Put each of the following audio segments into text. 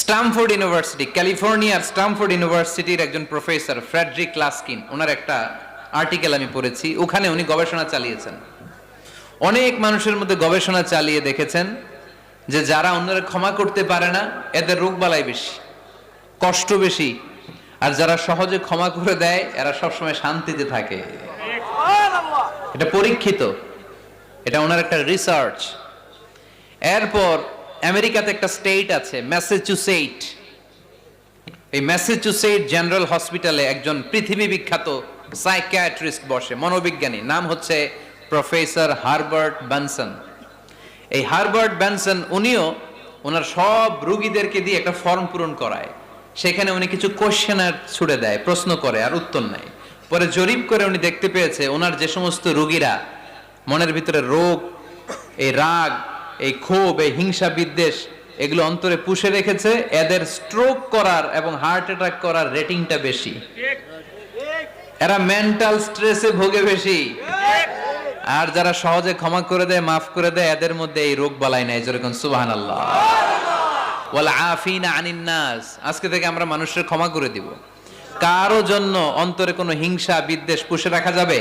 Stamford university ক্যালিফোর্নিয়ার Stamford ইউনিভার্সিটির একজন প্রফেসর ফ্রেডরিক লাস্কিন ওনার একটা আর্টিকেল আমি পড়েছি, ওখানে উনি গবেষণা চালিয়েছেন। অনেক মানুষের মধ্যে গবেষণা চালিয়ে দেখেছেন যে যারা অন্যরা ক্ষমা করতে পারে না, এদের রোগ বালাই বেশি, কষ্ট বেশি, আর যারা সহজে ক্ষমা করে দেয়, এরা সবসময় শান্তিতে থাকে। এটা পরীক্ষিত, এটা ওনার একটা রিসার্চ এরপর আমেরিকাতে একটা স্টেট আছে ম্যাসাচুসেট এই ম্যাসাচুসেট জেনারেল হসপিটালে একজন পৃথিবী বিখ্যাত সাইকিয়াট্রিস্ট বসে, মনোবিজ্ঞানী। নাম হচ্ছে প্রফেসর হারবার্ট ব্যানসন এই হারবার্ট ব্যানসন উনিও ওনার সব রুগীদেরকে দিয়ে একটা ফর্ম পূরণ করায়। সেখানে উনি কিছু কোশ্চেনার ছুড়ে দেয়, প্রশ্ন করে আর উত্তর নেয়। পরে জরিপ করে উনি দেখতে পেয়েছে, ওনার যে সমস্ত রুগীরা, মনের ভিতরে রোগ, এই রাগ এই ক্ষোভ, এই হিংসা বিদ্বেষ, এগুলো অন্তরে পুষে রেখেছে। এদের স্ট্রোক করার এবং হার্ট অ্যাটাক করার রেটিংটা বেশি। এরা মেন্টাল স্ট্রেসে ভোগে বেশি। আর যারা সহজে ক্ষমা করে দেয়, মাফ করে দেয়, এদের মধ্যে এই রোগ বালাই নাই যেরকম সুবাহান আল্লাহ আফিনা আনিন নাস। আজকে থেকে আমরা মানুষের ক্ষমা করে দিব। কারও জন্য অন্তরে কোনো হিংসা, বিদ্বেষ পুষে রাখা যাবে?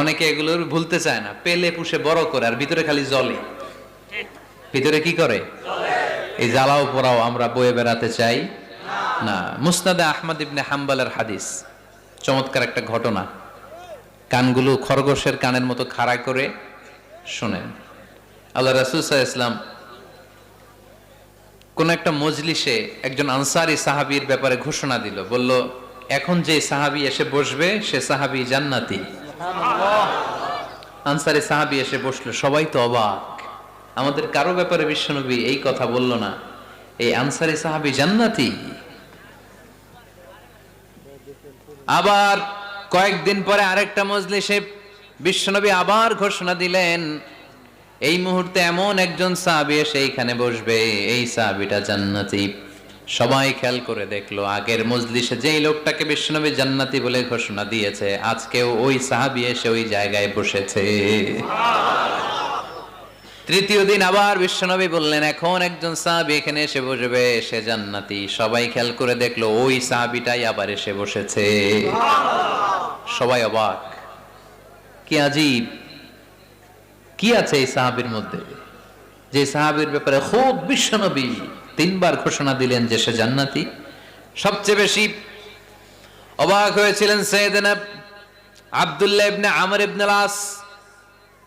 অনেকে এগুলো ভুলতে চায় না। পেলে পুষে বড় করে, আর ভিতরে খালি জলে। ভিতরে কি করে? এই জ্বালাও পোড়াও আমরা বয়ে বেড়াতে চাই। না মুসনাদে আহমদ ইবনে হাম্বালের হাদিস। চমৎকার একটা ঘটনা। কানগুলো খরগোশের কানের মতো খাড়া করে শোনেন। আল্লাহ রাসুল ইসলাম কোন একটা মজলিসে একজন আনসারি সাহাবীর ব্যাপারে ঘোষণা দিল। বলল এখন যে সাহাবী এসে বসবে সে সাহাবী জান্নাতি। আনসারি সাহাবী এসে বসল। সবাই তো অবাক। আমাদের কারও ব্যাপারে বিশ্বনবী এই কথা বলল না। এই আনসারি সাহাবী জান্নাতি। আবার কয়েকদিন পরে আরেকটা মজলিসে বিশ্বনবী আবার ঘোষণা দিলেন, এই মুহূর্তে এমন একজন সাহাবি এসে এইখানে বসবে, এই সাহাবিটা জান্নাতি। সবাই খেয়াল করে দেখল, আগের মজলিসে যেই লোকটাকে বিশ্বনবী জান্নাতি বলে ঘোষণা দিয়েছে, আজকেও ওই সাহাবি এসে ওই জায়গায় বসেছে। তৃতীয় দিন আবার বিশ্বনবী বললেন এখন একজন সাহাবি এখানে এসে বসবে সে জান্নাতি। সবাই খেয়াল করে দেখল ওই সাহাবিটাই আবার এসে বসেছে। সবাই অবাক। কি আজীব। কি আছে এই সাহাবির মধ্যে? যে সাহাবির ব্যাপারে খুব বিশ্বনবী তিনবার ঘোষণা দিলেন যে সে জান্নাতি। সবচেয়ে বেশি অবাক হয়েছিলেন সৈয়দনা আব্দুল্লাহ ইবনে আমর ইবনে আস।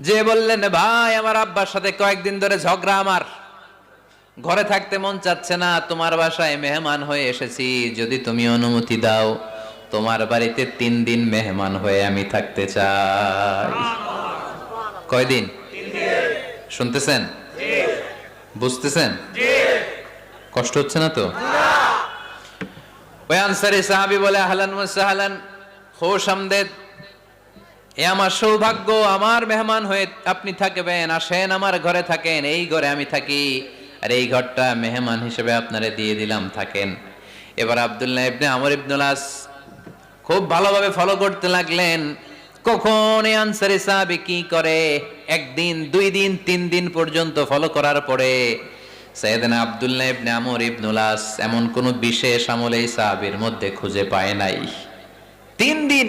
যে বললেন, ভাই, আমার আব্বার সাথে কয়েকদিন ধরে ঝগড়া আমার। ঘরে থাকতে মন চাচ্ছে না, তোমার বাসায় মেহমান হয়ে এসেছি। যদি তুমি অনুমতি দাও, তোমার বাড়িতে তিন দিন মেহমান হয়ে আমি থাকতে চাই। কয়দিন? শুনতেছেন? বুঝতেছেন? কষ্ট হচ্ছে না তো? ওই আনসারি সাহাবি বলে, আহলান সাহালান, খোশ আমদেদ এ আমার সৌভাগ্য, আমার মেহমান হয়ে আপনি থাকবেন, আসেন আমার ঘরে থাকেন, এই ঘরে আমি থাকি। আর এই ঘরটা মেহমান হিসেবে আপনারে দিয়ে দিলাম, থাকেন। এবার আব্দুল্লাহ ইবনে আমর ইবনুলাস খুব ভালোভাবে ফলো করতে লাগলেন। কখন এই আনসারি সাহাবি কি করে? একদিন, দুই দিন, তিন দিন পর্যন্ত ফলো করার পরে সৈয়দনা আব্দুল্লাহ ইবনে আমর ইবনুলাস এমন কোন বিশেষ আমল এই সাহাবির মধ্যে খুঁজে পায় নাই। তিন দিন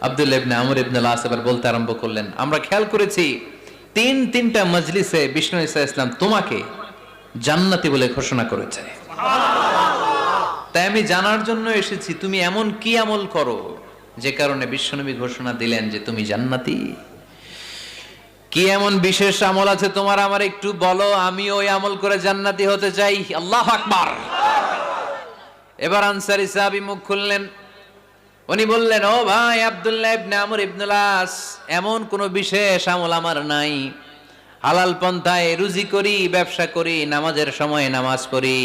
আব্দুল ইবনে আমর ইবনে লাস এবার বলতে আরম্ভ করলেন, আমরা খেয়াল করেছি, তিন, তিনটা মজলিসে বিষ্ণু ইসা ইসলাম তোমাকে জান্নাতি বলে ঘোষণা করেছে। তাই আমি জানার জন্য এসেছি, তুমি এমন কি আমল করো যে কারণে বিশ্বনবী ঘোষণা দিলেন যে তুমি জান্নাতি? কি এমন বিশেষ আমল আছে তোমার? আমার একটু বলো, আমি ওই আমল করে জান্নাতি হতে চাই। আল্লাহ আকবার! এবার আনসারি সাহাবী মুখ খুললেন উনি বললেন, ও ভাই আব্দুল্লাহ ইবনে আমর ইবনুল এমন কোন বিশেষ আমল আমার নাই। হালাল পন্থায় রুজি করি, ব্যবসা করি, নামাজের সময় নামাজ পড়ি,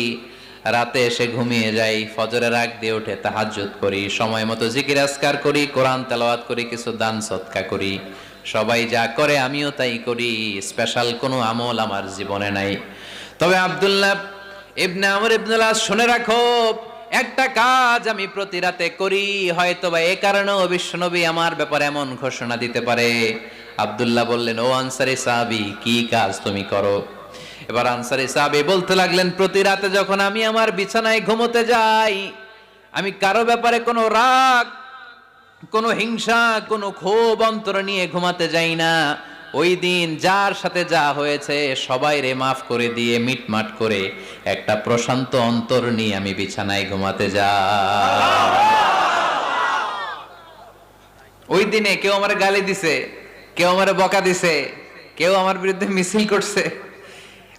রাতে এসে ঘুমিয়ে যাই, ফজরের আগ দিয়ে উঠে তাহাজ্জুদ করি, সময় মতো জিকির আসকার করি, কোরআন তেলাওয়াত করি, কিছু দান সৎকা করি। সবাই যা করে আমিও তাই করি, স্পেশাল কোনো আমল আমার জীবনে নাই। তবে আব্দুল্লাহ ইবনে আমর ইবনুল আস শুনে রাখো একটা কাজ আমি প্রতি রাতে করি হয়তো বা এ কারণেও বিশ্বনবী আমার ব্যাপারে এমন ঘোষণা দিতে পারে। আব্দুল্লাহ বললেন, ও আনসারি সাহাবি, কি কাজ তুমি করো? এবার আনসারি সাহাবি বলতে লাগলেন, প্রতি রাতে যখন আমি আমার বিছানায় ঘুমোতে যাই, আমি কারও ব্যাপারে কোনো রাগ, কোনো হিংসা, কোনো ক্ষোভ, অন্তর নিয়ে ঘুমাতে যাই না। ওই দিন যার সাথে যা হয়েছে, সবাই রে মাফ করে দিয়ে মিটমাট করে একটা প্রশান্ত অন্তর নিয়ে আমি বিছানায় ঘুমাতে যা। ওই দিনে কেউ আমার গালি দিছে, কেউ আমার বকা দিছে, কেউ আমার বিরুদ্ধে মিছিল করছে।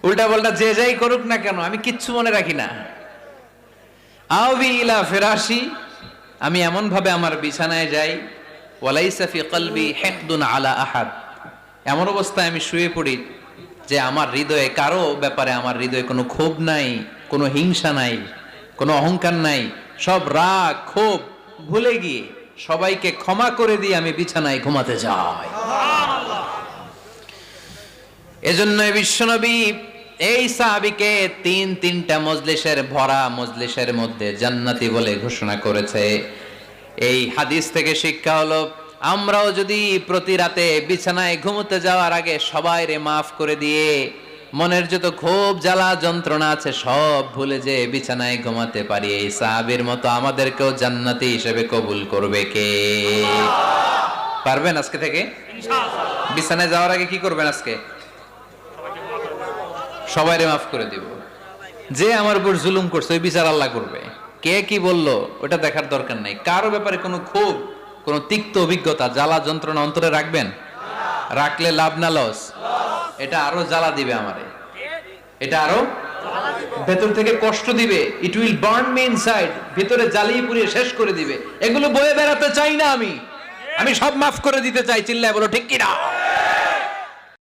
উল্টা পাল্টা যে যাই করুক না কেন, আমি কিচ্ছু মনে রাখি না। ইলা ফেরাসি আমি এমন ভাবে আমার বিছানায় যাই, ওয়ালাইসা ফি কলবি হেকদুন আলা আহাদ। এমন অবস্থায় আমি শুয়ে পড়ি যে আমার হৃদয়ে, কারও ব্যাপারে আমার হৃদয়ে কোনো ক্ষোভ নাই, কোনো হিংসা নাই, কোনো অহংকার নাই, সব রাগ, ক্ষোভ ভুলে গিয়ে সবাইকে ক্ষমা করে দিয়ে আমি বিছানায় ঘুমাতে যাই। এজন্য বিশ্বনবী এই সাহাবিকে তিন তিনটা মজলিসের ভরা মজলিসের মধ্যে জান্নাতি বলে ঘোষণা করেছে। এই হাদিস থেকে শিক্ষা হলো আমরাও যদি প্রতি রাতে বিছানায় ঘুমোতে যাওয়ার আগে সবাই রে মাফ করে দিয়ে মনের যত ক্ষোভ জ্বালা যন্ত্রণা আছে সব ভুলে যে বিছানায় ঘুমাতে পারি এই সাহাবির মতো আমাদেরকেও জান্নাতি হিসেবে কবুল করবে কে? পারবেন আজকে থেকে? বিছানায় যাওয়ার আগে কি করবেন আজকে? সবাইরে মাফ করে দিব। যে আমার উপর জুলুম করছে ওই বিচার আল্লাহ করবে। কে কি বলল ওটা দেখার দরকার নাই। কারও ব্যাপারে কোনো ক্ষোভ কোনো তিক্ত অভিজ্ঞতা, জ্বালা যন্ত্রণা অন্তরে রাখবেন? রাখলে লাভ না লস। এটা আরও জ্বালা দিবে আমারে। এটা আরও ভেতর থেকে কষ্ট দিবে। It will burn me inside ভিতরে জ্বালিয়ে পুড়িয়ে শেষ করে দিবে। এগুলো বয়ে বেড়াতে চাই না আমি। আমি সব মাফ করে দিতে চাই। চিল্লায় বলো, ঠিক কিনা?